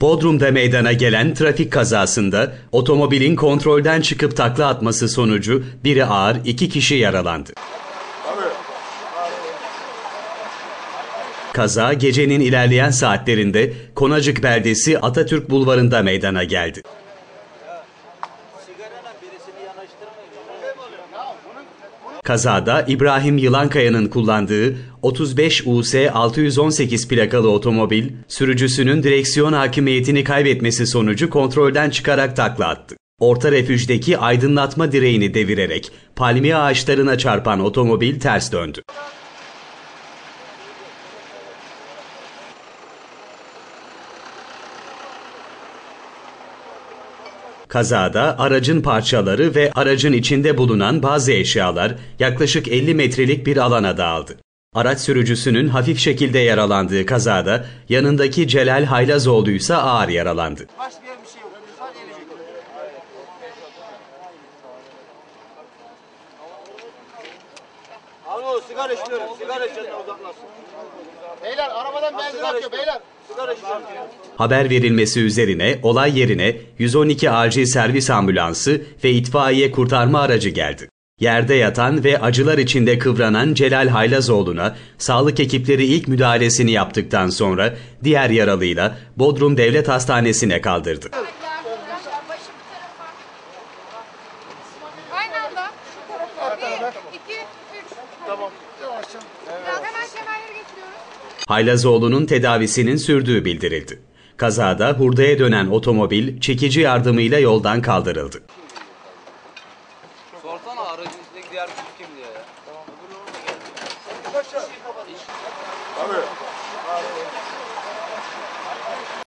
Bodrum'da meydana gelen trafik kazasında otomobilin kontrolden çıkıp takla atması sonucu biri ağır iki kişi yaralandı. Kaza gecenin ilerleyen saatlerinde Konacık beldesi Atatürk Bulvarı'nda meydana geldi. Kazada İbrahim Yılankaya'nın kullandığı 35 US 618 plakalı otomobil sürücüsünün direksiyon hakimiyetini kaybetmesi sonucu kontrolden çıkarak takla attı. Orta refüjdeki aydınlatma direğini devirerek palmiye ağaçlarına çarpan otomobil ters döndü. Kazada aracın parçaları ve aracın içinde bulunan bazı eşyalar yaklaşık 50 metrelik bir alana dağıldı. Araç sürücüsünün hafif şekilde yaralandığı kazada yanındaki Celal Haylazoğlu ise ağır yaralandı. Başka bir şey yok. Alo sigara içiyorum. Sigara içenler uzaklaşsın. Beyler arabadan benzin akıyor beyler. Sigara içiyorum. Haber verilmesi üzerine olay yerine 112 acil servis ambulansı ve itfaiye kurtarma aracı geldi. Yerde yatan ve acılar içinde kıvranan Celal Haylazoğlu'na sağlık ekipleri ilk müdahalesini yaptıktan sonra diğer yaralıyla Bodrum Devlet Hastanesi'ne kaldırdı. Aynı anda. Bir, iki. Tamam. Yavaşça. Hemen kemerleri getiriyoruz. Haylazoğlu'nun tedavisinin sürdüğü bildirildi. Kazada hurdaya dönen otomobil çekici yardımıyla yoldan kaldırıldı. Sorsana aracın içindeki diğer kim diye ya.